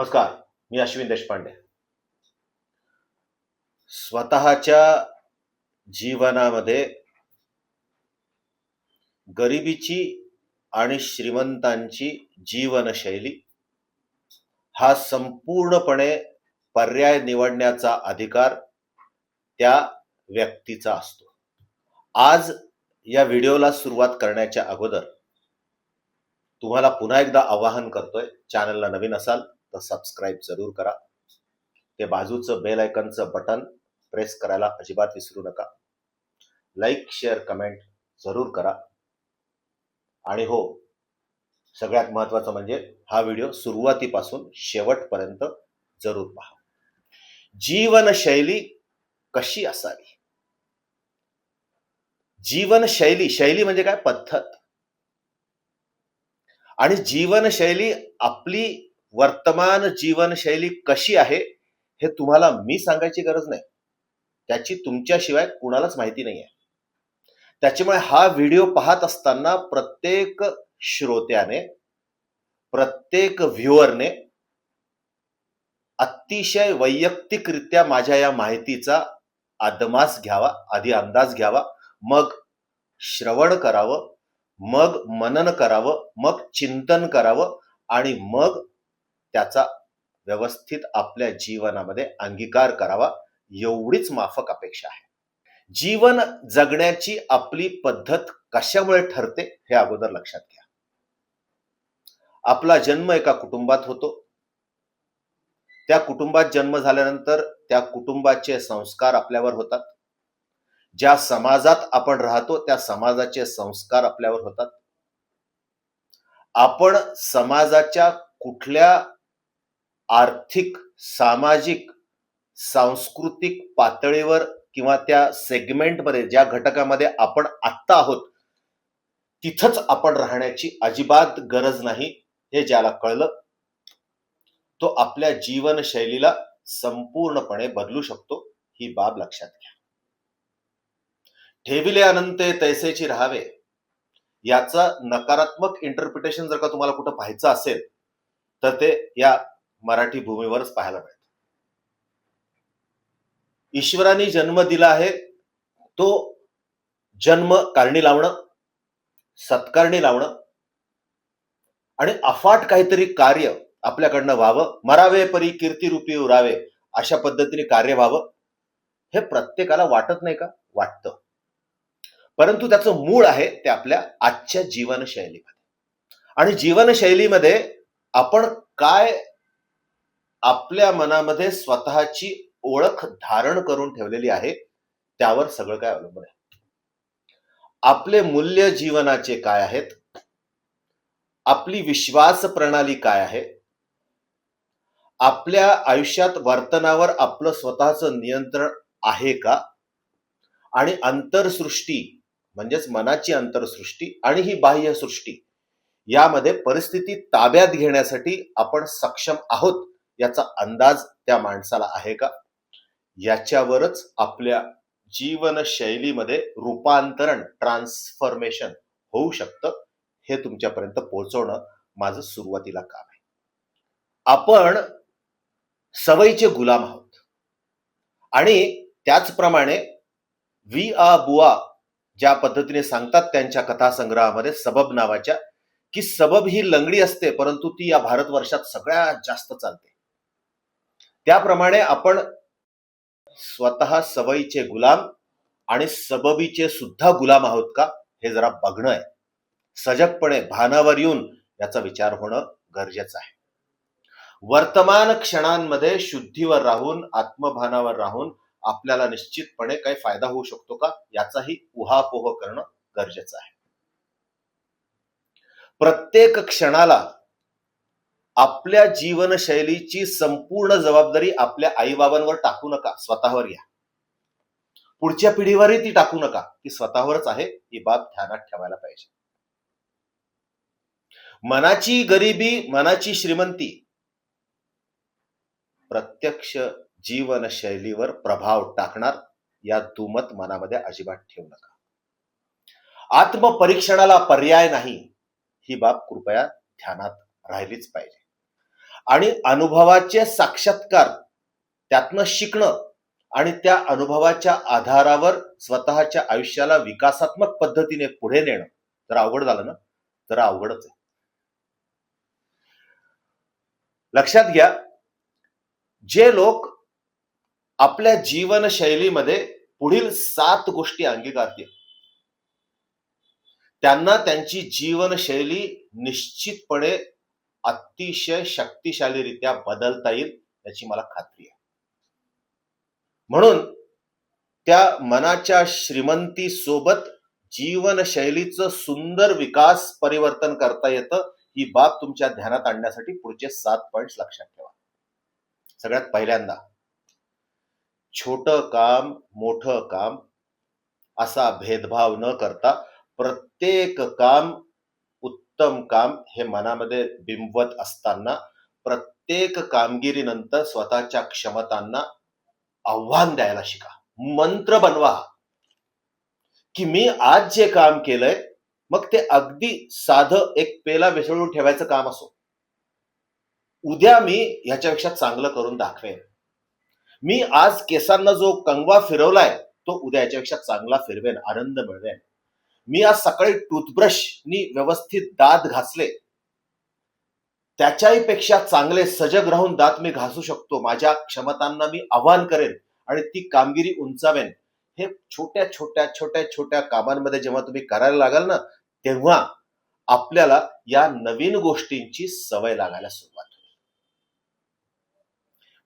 नमस्कार मी अश्विन देशपांडे. स्वतःच्या जीवनामध्ये गरिबीची आणि श्रीमंतांची जीवनशैली हा संपूर्णपणे पर्याय निवडण्याचा अधिकार त्या व्यक्तीचा असतो. आज या व्हिडिओला सुरुवात करण्याच्या अगोदर तुम्हाला पुन्हा एकदा आवाहन करतोय चॅनलला नवीन असाल तर सबस्क्राईब जरूर करा. ते बाजूचं बेल आयकनचं बटन प्रेस करायला अजिबात विसरू नका. लाईक शेअर कमेंट जरूर करा. आणि हो सगळ्यात महत्त्वाचं म्हणजे हा व्हिडिओ सुरुवातीपासून शेवटपर्यंत जरूर पहा. जीवनशैली कशी असावी? जीवनशैली शैली म्हणजे काय? पद्धत. आणि जीवनशैली आपली वर्तमान जीवनशैली कशी आहे हे तुम्हाला मी सांगायची गरज नाही. त्याची तुमच्याशिवाय कुणालाच माहिती नाही आहे त्याच्यामुळे हा व्हिडिओ पाहत असताना प्रत्येक श्रोत्याने प्रत्येक व्ह्युअरने अतिशय वैयक्तिकरित्या माझ्या या माहितीचा आदमास घ्यावा आधी अंदाज घ्यावा मग श्रवण करावं मग मनन करावं मग चिंतन करावं आणि मग त्याचा व्यवस्थित आपल्या जीवनामध्ये अंगीकार करावा एवढीच माफक अपेक्षा आहे. जीवन जगण्याची आपली पद्धत कशामुळे ठरते हे अगोदर लक्षात घ्या. आपला जन्म एका कुटुंबात होतो. त्या कुटुंबात जन्म झाल्यानंतर त्या कुटुंबाचे संस्कार आपल्यावर होतात. ज्या समाजात आपण राहतो त्या समाजाचे संस्कार आपल्यावर होतात. आपण समाजाच्या कुठल्या आर्थिक सामाजिक सांस्कृतिक पातळीवर किंवा त्या सेगमेंटमध्ये ज्या घटकामध्ये आपण आत्ता आहोत तिथंच आपण राहण्याची अजिबात गरज नाही हे ज्याला कळलं तो आपल्या जीवनशैलीला संपूर्णपणे बदलू शकतो ही बाब लक्षात घ्या. ठेविले अनंते तैसेची राहावे याचा नकारात्मक इंटरप्रिटेशन जर का तुम्हाला कुठं पाहायचं असेल तर ते या मराठी भूमीवरच पाहायला मिळतं. ईश्वराने जन्म दिला आहे तो जन्म कारणी लावणं सत्कारणी लावणं आणि अफाट काहीतरी कार्य आपल्याकडनं व्हावं मरावे परी कीर्तिरूपी उरावे अशा पद्धतीने कार्य व्हावं हे प्रत्येकाला वाटत नाही का? वाटतं. परंतु त्याचं मूळ आहे ते आपल्या आजच्या जीवनशैलीमध्ये. आणि जीवनशैलीमध्ये आपण काय आपल्या मनामध्ये स्वतःची ओळख धारण करून ठेवलेली आहे त्यावर सगळं काय अवलंबून आहे? आपले मूल्य जीवनाचे काय आहेत? आपली विश्वास प्रणाली काय आहे? आपल्या आयुष्यात वर्तनावर आपलं स्वतःचं नियंत्रण आहे का? आणि अंतरसृष्टी म्हणजेच मनाची अंतरसृष्टी आणि ही बाह्य सृष्टी यामध्ये परिस्थिती ताब्यात घेण्यासाठी आपण सक्षम आहोत. याचा अंदाज त्या माणसाला आहे का? याच्यावरच आपल्या जीवनशैलीमध्ये रूपांतरण ट्रान्सफॉर्मेशन होऊ शकतं हे तुमच्यापर्यंत पोहोचवणं माझं सुरुवातीला काम आहे. आपण सवयीचे गुलाम आहोत. आणि त्याचप्रमाणे वी आ बुआ ज्या पद्धतीने सांगतात त्यांच्या कथासंग्रहामध्ये सबब नावाच्या की सबब ही लंगडी असते परंतु ती या भारतवर्षात सगळ्यात जास्त चालते. त्याप्रमाणे आपण स्वतः सवयीचे गुलाम आणि सबबीचे सुद्धा गुलाम आहोत का हे जरा बघणं आहे. सजगपणे भानावर येऊन याचा विचार होणं गरजेचं आहे. वर्तमान क्षणांमध्ये शुद्धीवर राहून आत्मभानावर राहून आपल्याला निश्चितपणे काही फायदा होऊ शकतो का याचाही उहापोह करणं गरजेचं आहे. प्रत्येक क्षणाला आपल्या जीवनशैलीची संपूर्ण जबाबदारी आपल्या आईबाबांवर टाकू नका स्वतःवर या. पुढच्या पिढीवरही ती टाकू नका ती स्वतःवरच आहे ही बाब ध्यानात ठेवायला पाहिजे. मनाची गरिबी मनाची श्रीमंती प्रत्यक्ष जीवनशैलीवर प्रभाव टाकणार या दुमत मनामध्ये अजिबात ठेवू नका. आत्मपरीक्षणाला पर्याय नाही ही बाब कृपया ध्यानात राहिलीच पाहिजे. आणि अनुभवाचे साक्षात्कार त्यातनं शिकणं आणि त्या अनुभवाच्या आधारावर स्वतःच्या आयुष्याला विकासात्मक पद्धतीने पुढे नेणं. तर अवघड झालं ना तर अवघडच आहे. लक्षात घ्या जे लोक आपल्या जीवनशैलीमध्ये पुढील सात गोष्टी अंगीकारतील त्यांना त्यांची जीवनशैली निश्चितपणे अतिशय शक्तिशालीरित्या बदलता येईल याची मला खात्री आहे. म्हणून त्या मनाच्या श्रीमंती सोबत जीवनशैलीचं सुंदर विकास परिवर्तन करता येतं ही बाब तुमच्या ध्यानात आणण्यासाठी पुढचे सात पॉइंट लक्षात ठेवा. सगळ्यात पहिल्यांदा छोट काम मोठं काम असा भेदभाव न करता प्रत्येक काम उत्तम काम हे मनामध्ये बिंबवत असताना प्रत्येक कामगिरीनंतर स्वतःच्या क्षमतांना आव्हान द्यायला शिका. मंत्र बनवा की मी आज जे काम केलंय मग ते अगदी साधं एक पेला विसळून ठेवायचं काम असो. उद्या मी ह्याच्यापेक्षा चांगलं करून दाखवेन. मी आज केसांना जो कंगवा फिरवलाय तो उद्या याच्यापेक्षा चांगला फिरवेन आनंद मिळवेन. मी आज सकाळी टूथब्रशनी व्यवस्थित दात घासले. त्याच्याही पेक्षा चांगले सजग राहून दात मी घासू शकतो. माझ्या क्षमतांना मी आव्हान करेन आणि ती कामगिरी उंचावेन. हे छोट्या छोट्या छोट्या छोट्या कामांमध्ये जेव्हा तुम्ही करायला लागाल ना तेव्हा आपल्याला या नवीन गोष्टींची सवय लागायला सुरुवात होईल.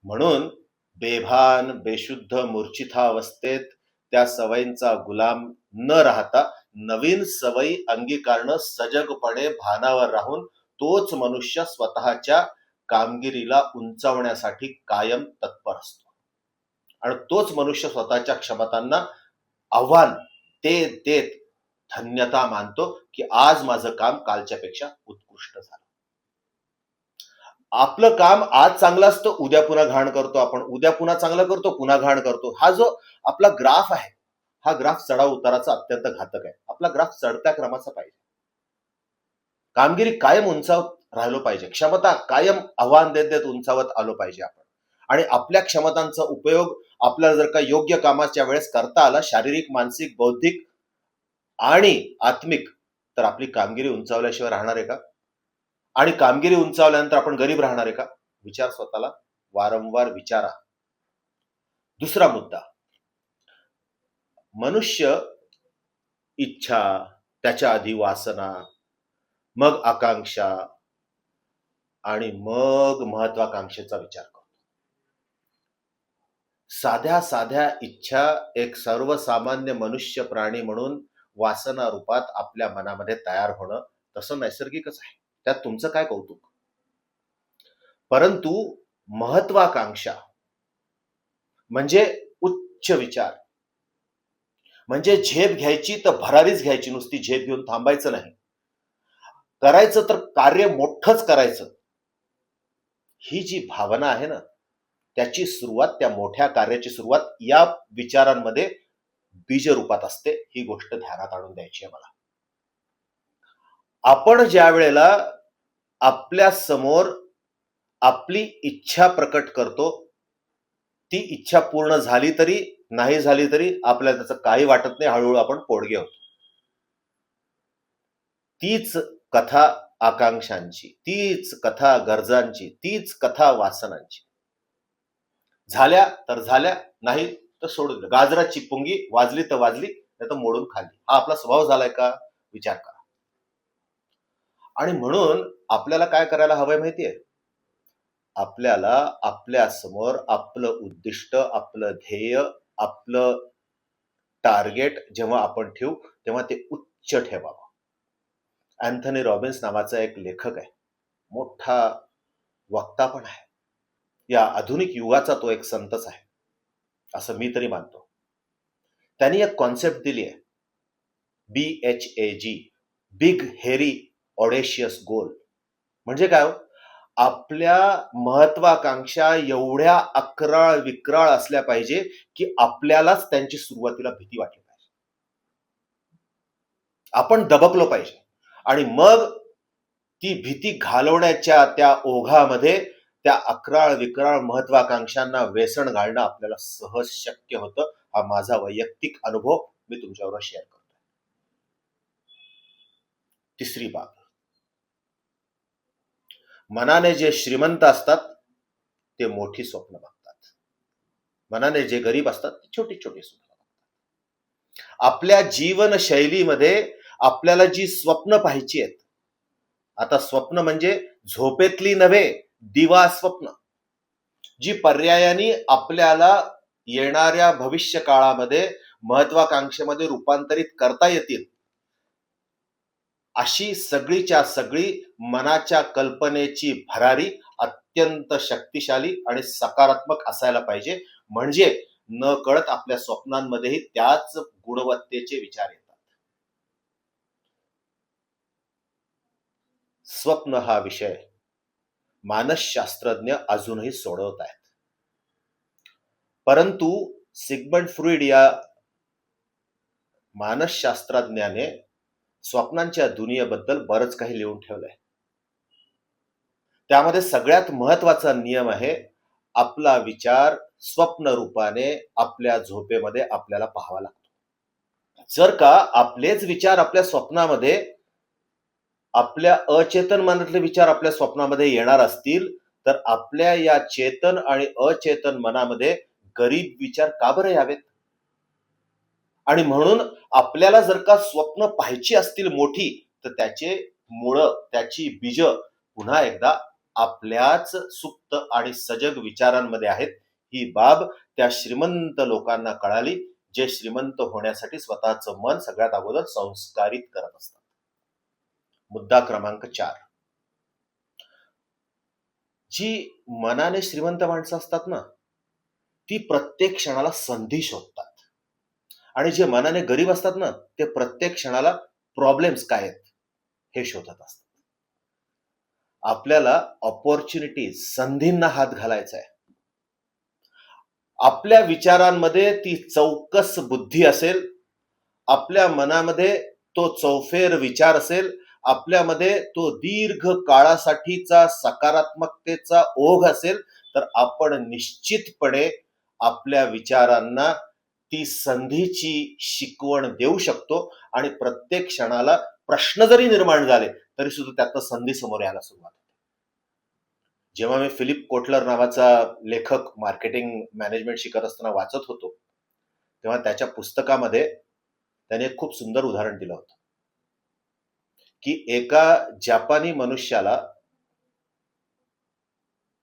म्हणून बेभान बेशुद्ध मूर्छितावस्थेत त्या सवयींचा गुलाम न राहता नवीन सवयी अंगीकारणं सजगपणे भानावर राहून तोच मनुष्य स्वतःच्या कामगिरीला उंचावण्यासाठी कायम तत्पर असतो. आणि तोच मनुष्य स्वतःच्या क्षमतांना आव्हान ते देत धन्यता मानतो की आज माझं काम कालच्या पेक्षा उत्कृष्ट झालं. आपलं काम आज चांगलं असतं उद्या पुन्हा घाण करतो आपण. उद्या पुन्हा चांगलं करतो पुन्हा घाण करतो. हा जो आपला ग्राफ आहे हा ग्राफ चढाव उताराचा अत्यंत घातक आहे. आपला ग्राफ चढत्या क्रमाचा पाहिजे. कामगिरी कायम उंचावत राहिलो पाहिजे. क्षमता कायम आव्हान देत देत उंचावत आलो पाहिजे आपण. आणि आपल्या क्षमतांचा उपयोग आपल्याला जर का योग्य कामाच्या वेळेस करता आला शारीरिक मानसिक बौद्धिक आणि आत्मिक तर आपली कामगिरी उंचावल्याशिवाय राहणार आहे का? आणि कामगिरी उंचावल्यानंतर आपण गरीब राहणार आहे का? विचार स्वतःला वारंवार विचारा. दुसरा मुद्दा. मनुष्य इच्छा त्याच्या आधी वासना मग आकांक्षा आणि मग महत्वाकांक्षेचा विचार करतो. साध्या साध्या इच्छा एक सर्वसामान्य मनुष्य प्राणी म्हणून वासना रूपात आपल्या मनामध्ये तयार होणं तसं नैसर्गिकच आहे. त्यात तुमचं काय कौतुक? परंतु महत्वाकांक्षा म्हणजे उच्च विचार. म्हणजे झेप घ्यायची तर भरारीच घ्यायची नुसती झेप घेऊन थांबायचं नाही. करायचं तर कार्य मोठंच करायचं. ही जी भावना आहे ना त्याची सुरुवात त्या मोठ्या कार्याची सुरुवात या विचारांमध्ये बीज रूपात असते ही गोष्ट ध्यानात आणून द्यायची आहे मला. आपण ज्या वेळेला आपल्यासमोर आपली इच्छा प्रकट करतो ती इच्छा पूर्ण झाली तरी नाही झाली तरी आपल्याला त्याचं काही वाटत नाही. हळूहळू आपण पोडगे होतो. तीच कथा आकांक्षांची तीच कथा गरजांची तीच कथा वासनांची. झाल्या तर झाल्या नाही तर सोडून गाजराची पुंगी वाजली तर वाजली नाही तर मोडून खाल्ली हा आपला स्वभाव झालाय का? विचार करा. आणि म्हणून आपल्याला काय करायला हवंय माहितीये? आपल्याला आपल्यासमोर आपलं उद्दिष्ट आपलं ध्येय आपलं टार्गेट जेव्हा आपण ठेवू तेव्हा ते उच्च ठेवावं. अँथनी रॉबिन्स नावाचा एक लेखक आहे. मोठा वक्ता पण आहे. या आधुनिक युगाचा तो एक संतच आहे. असं मी तरी मानतो. त्यांनी एक कॉन्सेप्ट दिली आहे. B H A G big hairy audacious goal म्हणजे काय हो? आपल्या महत्वाकांक्षा एवढ्या अकराळ विक्राळ असल्या पाहिजे की आपल्यालाच त्यांची सुरुवातीला भीती वाटली पाहिजे. आपण दबकलो पाहिजे. आणि मग ती भीती घालवण्याच्या त्या ओघामध्ये त्या अकराळ विक्राळ महत्वाकांक्षांना व्यसन घालणं आपल्याला सहज शक्य होतं. हा माझा वैयक्तिक अनुभव मी तुमच्यावर शेअर करतो तिसरी बाब. मनाने जे श्रीमंत असतात ते मोठी स्वप्न बघतात. मनाने जे गरीब असतात ते छोटी छोटी स्वप्न बघतात. आपल्या जीवनशैलीमध्ये आपल्याला जी स्वप्न पाहायची आहेत आता स्वप्न म्हणजे झोपेतली नव्हे दिवा स्वप्न. जी पर्यायाने आपल्याला येणाऱ्या भविष्य काळामध्ये महत्वाकांक्षेमध्ये रूपांतरित करता येतील अशी सगळीच्या सगळी मनाच्या कल्पनेची भरारी अत्यंत शक्तिशाली आणि सकारात्मक असायला पाहिजे. म्हणजे न कळत आपल्या स्वप्नांमध्येही त्याच गुणवत्तेचे विचार येतात. स्वप्न हा विषय मानसशास्त्रज्ञ अजूनही सोडवत आहेत. परंतु सिगमंड फ्रुईड या मानसशास्त्रज्ञाने स्वप्नांच्या दुनियेबद्दल बरंच काही लिहून ठेवलंय. त्यामध्ये सगळ्यात महत्त्वाचा नियम आहे आपला विचार स्वप्न रूपाने आपल्या झोपेमध्ये आपल्याला पाहावा लागतो. जर का आपलेच विचार आपल्या स्वप्नामध्ये आपल्या अचेतन मनातले विचार आपल्या स्वप्नामध्ये येणार असतील तर आपल्या या चेतन आणि अचेतन मनामध्ये गरीब विचार का बरं यावेत? आणि म्हणून आपल्याला जर का स्वप्न पाहायची असतील मोठी तर त्याचे मुळं त्याची बीज पुन्हा एकदा आपल्याच सुप्त आणि सजग विचारांमध्ये आहेत. ही बाब त्या श्रीमंत लोकांना कळाली जे श्रीमंत होण्यासाठी स्वतःचं मन सगळ्यात अगोदर संस्कारित करत असतात. मुद्दा क्रमांक चार. जी मनाने श्रीमंत माणसं असतात ना ती प्रत्येक क्षणाला संधी शोधतात. आणि जे मनाने गरीब असतात ना ते प्रत्येक क्षणाला प्रॉब्लेम्स काय आहेत? हे शोधत असतात. आपल्याला ऑपॉर्च्युनिटी संधींना हात घालायचा आहे. आपल्या विचारांमध्ये ती चौकस बुद्धी असेल आपल्या मनामध्ये तो चौफेर विचार असेल आपल्यामध्ये तो दीर्घ काळासाठीचा सकारात्मकतेचा ओघ असेल तर आपण निश्चितपणे आपल्या विचारांना ती संधीची शिकवण देऊ शकतो आणि प्रत्येक क्षणाला प्रश्न जरी निर्माण झाले तरी सुद्धा त्यातनं संधी समोर यायला सुरुवात होते. जेव्हा मी फिलिप कोटलर नावाचा लेखक मार्केटिंग मॅनेजमेंट शिकत असताना वाचत होतो तेव्हा त्याच्या पुस्तकामध्ये त्याने एक खूप सुंदर उदाहरण दिलं होतं. की एका जपानी मनुष्याला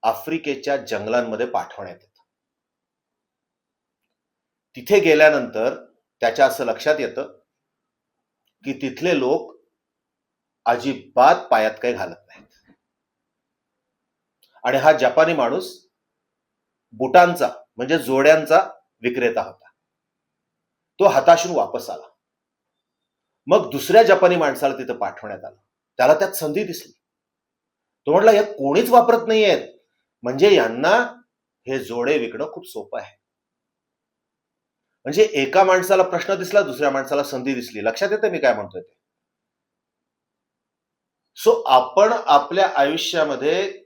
आफ्रिकेच्या जंगलांमध्ये पाठवण्यात तिथे गेल्यानंतर त्याच्या असं लक्षात येतं की तिथले लोक अजिबात पायात काही घालत नाहीत. आणि हा जपानी माणूस बुटांचा म्हणजे जोड्यांचा विक्रेता होता. तो हताशून वापस आला. मग दुसऱ्या जपानी माणसाला तिथं पाठवण्यात आलं. त्याला त्यात संधी दिसली. तो म्हटला हे कोणीच वापरत नाहीयेत. म्हणजे यांना हे जोडे विकणं खूप सोपं आहे. म्हणजे एका माणसाला प्रश्न दिसला दुसऱ्या माणसाला संधी दिसली. लक्षात येते मी काय म्हणतोय ते? सो आपण आपल्या आयुष्यामध्ये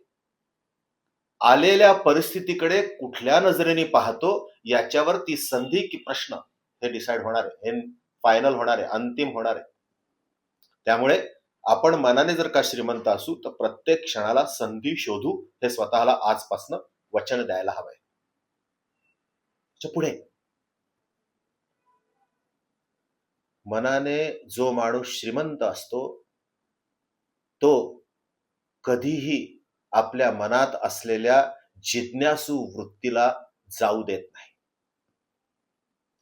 आलेल्या परिस्थितीकडे कुठल्या नजरेने पाहतो याच्यावर ती संधी की प्रश्न हे डिसाईड होणार आहे. हे फायनल होणार आहे अंतिम होणार आहे. त्यामुळे आपण मनाने जर का श्रीमंत असू तर प्रत्येक क्षणाला संधी शोधू हे स्वतःला आजपासनं वचन द्यायला हवंय. पुढे. मनाने जो माणूस श्रीमंत असतो तो कधीही आपल्या मनात असलेल्या जिज्ञासू वृत्तीला जाऊ देत नाही.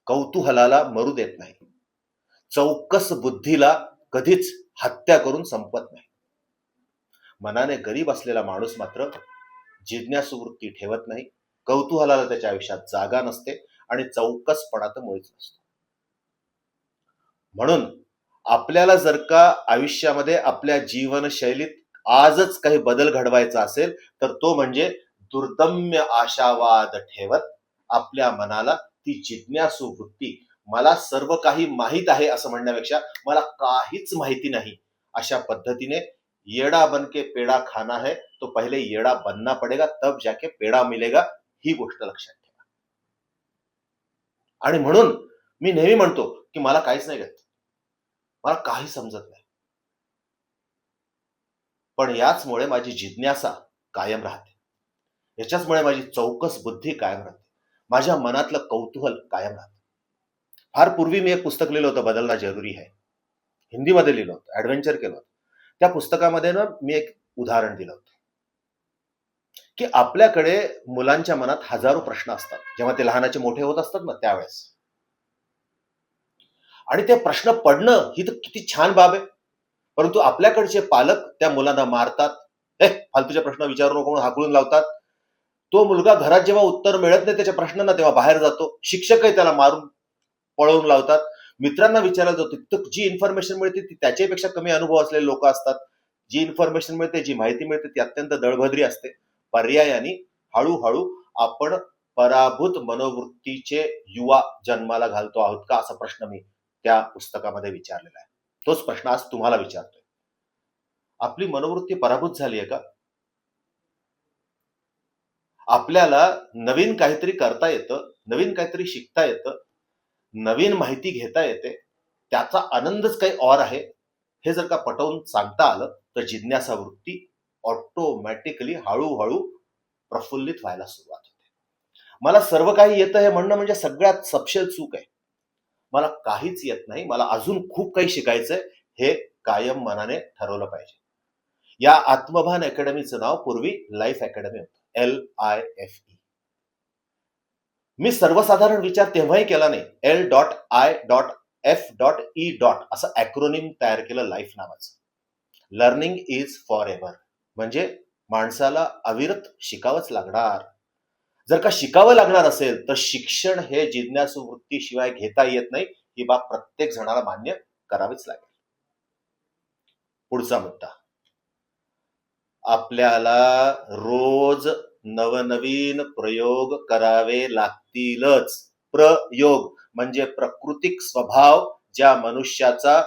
कौतूहलाला मरू देत नाही. चौकस बुद्धीला कधीच हत्या करून संपत नाही. मनाने गरीब असलेला माणूस मात्र जिज्ञासू वृत्ती ठेवत नाही. कौतूहलाला त्याच्या आयुष्यात जागा नसते आणि चौकसपणा तर मुळीच नसतो. म्हणून आपल्याला जर का आयुष्यामध्ये आपल्या जीवनशैलीत आजच काही बदल घडवायचा असेल तर तो म्हणजे दुर्दम्य आशावाद ठेवत आपल्या मनाला ती जिज्ञासू वृत्ती. मला सर्व काही माहीत आहे असं म्हणण्यापेक्षा मला काहीच माहिती नाही. अशा पद्धतीने येडा बन के पेडा खाना है तो पहिले येडा बनना पडेगा तब जाके पेडा मिलेगा ही गोष्ट लक्षात ठेवा. आणि म्हणून मी नेहमी म्हणतो की मला काहीच नाही घेत मला काही समजत नाही. पण याचमुळे माझी जिज्ञासा कायम राहते. याच्याचमुळे माझी चौकस बुद्धी कायम राहते. माझ्या मनातलं कौतूहल कायम राहते. फार पूर्वी मी एक पुस्तक लिहिलं होतं बदलना जरुरी आहे हिंदीमध्ये लिहिलं होतं ऍडव्हेंचर केलं होतं. त्या पुस्तकामध्ये ना मी एक उदाहरण दिलं होतं. की आपल्याकडे मुलांच्या मनात हजारो प्रश्न असतात. जेव्हा ते लहानाचे मोठे होत असतात ना त्यावेळेस. आणि ते प्रश्न पडणं ही तर किती छान बाब आहे. परंतु आपल्याकडचे पालक त्या मुलांना मारतात. हे फालतूच्या प्रश्न विचारू नको म्हणून हाकलून लावतात. तो मुलगा घरात जेव्हा उत्तर मिळत नाही त्याच्या प्रश्नांना तेव्हा बाहेर जातो. शिक्षकही त्याला मारून पळवून लावतात. मित्रांना विचारलं जातो तर जी इन्फॉर्मेशन मिळते ती त्याच्यापेक्षा कमी अनुभव असलेले लोक असतात. जी इन्फॉर्मेशन मिळते जी माहिती मिळते ती अत्यंत दळभद्री असते. पर्यायाने हळूहळू आपण पराभूत मनोवृत्तीचे युवा जन्माला घालतो आहोत का? असा प्रश्न मी त्या पुस्तकामध्ये विचारलेला आहे. तोच प्रश्न आज तुम्हाला विचारतोय. आपली मनोवृत्ती पराभूत झाली आहे का? आपल्याला नवीन काहीतरी करता येतं नवीन काहीतरी शिकता येतं नवीन माहिती घेता येते त्याचा आनंदच काही और आहे हे जर का पटवून सांगता आलं तर जिज्ञासा वृत्ती ऑटोमॅटिकली हळूहळू प्रफुल्लित व्हायला सुरुवात होते. मला सर्व काही येतं हे म्हणणं म्हणजे सगळ्यात सपशेल चूक आहे. मला काहीच येत नाही मला अजून खूप काही शिकायचंय हे कायम मनाने ठरवलं पाहिजे. या आत्मभान अकॅडमीचं नाव पूर्वी लाईफ अकॅडमी होतं एल आय एफ ई मी सर्वसाधारण विचार तेव्हाही केला नाही L dot I dot F dot E dot असं अॅक्रोनिम तयार केलं लाईफ नावाचं. लर्निंग इज फॉर एव्हर म्हणजे माणसाला अविरत शिकावंच लागणार. जर का शिकावं लागणार असेल तर शिक्षण हे जिज्ञासू वृत्तीशिवाय घेता येत नाही. ही बाब प्रत्येक जणाला मान्य करावीच लागेल. पुढचा मुद्दा. आपल्याला रोज नवनवीन प्रयोग करावे लागतीलच. प्रयोग म्हणजे प्रकृतिक स्वभाव ज्या मनुष्याचा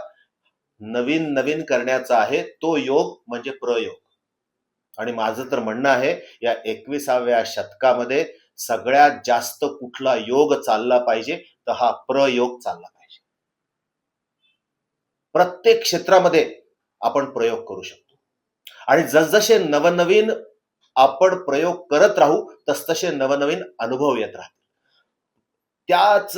नवीन नवीन करण्याचा आहे तो योग म्हणजे प्रयोग. आणि माझं तर म्हणणं आहे या एकविसाव्या शतकामध्ये सगळ्यात जास्त कुठला योग चालला पाहिजे तर हा प्रयोग चालला पाहिजे. प्रत्येक क्षेत्रामध्ये आपण प्रयोग करू शकतो. आणि जसजसे नवनवीन आपण प्रयोग करत राहू तसतसे नवनवीन अनुभव येत राहतील. त्याच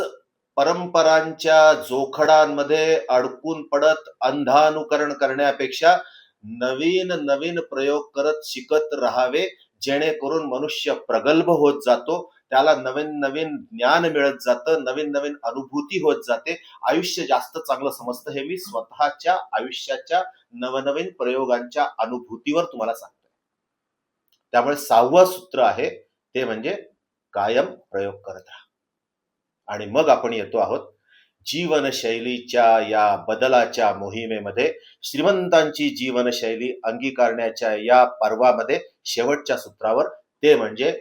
परंपरांच्या जोखडांमध्ये अडकून पडत अंधानुकरण करण्यापेक्षा नवीन नवीन प्रयोग करत शिकत राहावे जेणेकरून मनुष्य प्रगल्भ होत जातो त्याला नवीन नवीन ज्ञान मिळत जातं नवीन नवीन अनुभूती होत जाते. आयुष्य जास्त चांगलं समजतं हे मी स्वतःच्या आयुष्याच्या नवनवीन प्रयोगांच्या अनुभूतीवर तुम्हाला सांगतोय. त्यामुळे सहावं सूत्र आहे ते म्हणजे कायम प्रयोग करत राहा. आणि मग आपण येतो आहोत जीवनशैलीच्या या बदलाच्या मोहिमेमध्ये श्रीमंतांची जीवनशैली अंगीकारण्याच्या या पर्वामध्ये शेवटच्या सूत्रावर ते म्हणजे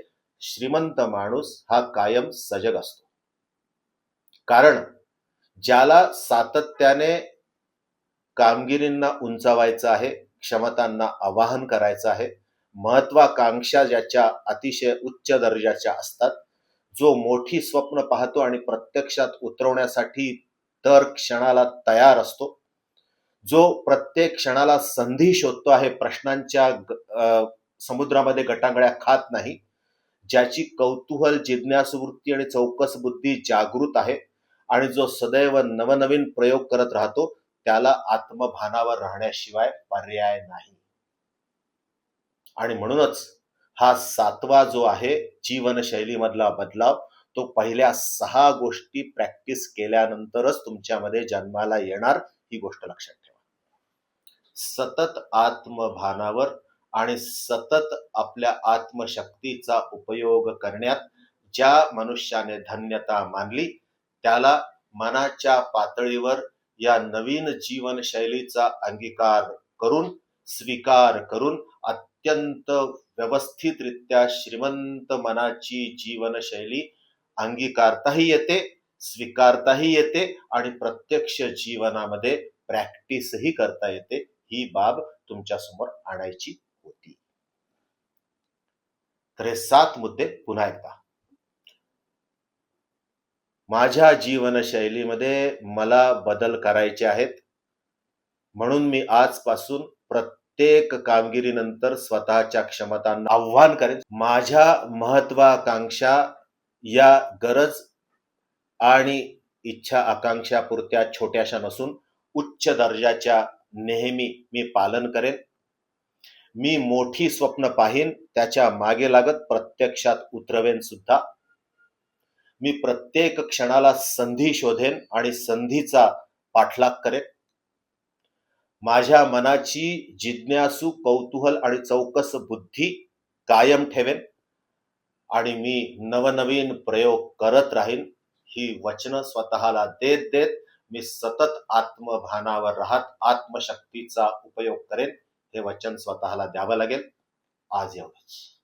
श्रीमंत माणूस हा कायम सजग असतो. कारण ज्याला सातत्याने कामगिरींना उंचावायचं आहे क्षमतांना आवाहन करायचं आहे महत्वाकांक्षा ज्याच्या अतिशय उच्च दर्जाच्या असतात जो मोठी स्वप्न पाहतो आणि प्रत्यक्षात उतरवण्यासाठी दर क्षणाला तयार असतो जो प्रत्येक क्षणाला संधी शोधतो आहे प्रश्नांच्या समुद्रामध्ये गटांगळ्या खात नाही ज्याची कौतूहल जिज्ञासवृत्ती आणि चौकस बुद्धी जागृत आहे आणि जो सदैव नवनवीन प्रयोग करत राहतो त्याला आत्मभानावर राहण्याशिवाय पर्याय नाही. आणि म्हणूनच हा सातवा जो आहे जीवनशैलीमधला बदलाव तो पहिल्या सहा गोष्टी प्रॅक्टिस केल्यानंतरच तुमच्यामध्ये जन्माला येणार ही गोष्ट लक्षात ठेवा. सतत आत्मभानावर आणि सतत आपल्या आत्मशक्तीचा उपयोग करण्यात ज्या मनुष्याने धन्यता मानली त्याला मनाच्या पातळीवर या नवीन जीवनशैलीचा अंगीकार करून स्वीकार करून अत्यंत व्यवस्थितरित्या श्रीमंत मनाची जीवनशैली अंगीकारताही येते स्वीकारताही येते आणि प्रत्यक्ष जीवनामध्ये प्रॅक्टिसही करता येते. ही बाब तुमच्यासमोर आणायची होती. तर हे सात मुद्दे पुन्हा एकदा. माझ्या जीवनशैलीमध्ये मला बदल करायचे आहेत. म्हणून मी आजपासून प्रत्येक प्रत्येक कामगिरीनंतर स्वतःच्या क्षमतांना आव्हान करेन. माझ्या महत्वाकांक्षा या गरज आणि इच्छा आकांक्षा पुरत्या छोट्याशा नसून उच्च दर्जाच्या नेहमी मी पालन करेन. मी मोठी स्वप्न पाहीन त्याच्यामागे लागत प्रत्यक्षात उतरवेन सुद्धा. मी प्रत्येक क्षणाला संधी शोधेन आणि संधीचा पाठलाग करेन. माझ्या मनाची जिज्ञासू कौतूहल आणि चौकस बुद्धी कायम ठेवेन आणि मी नवनवीन प्रयोग करत राहीन. ही वचनं स्वतःला देत देत मी सतत आत्मभानावर राहत आत्मशक्तीचा उपयोग करेन. हे वचन स्वतःला द्यावं लागेल. आज एवढंच.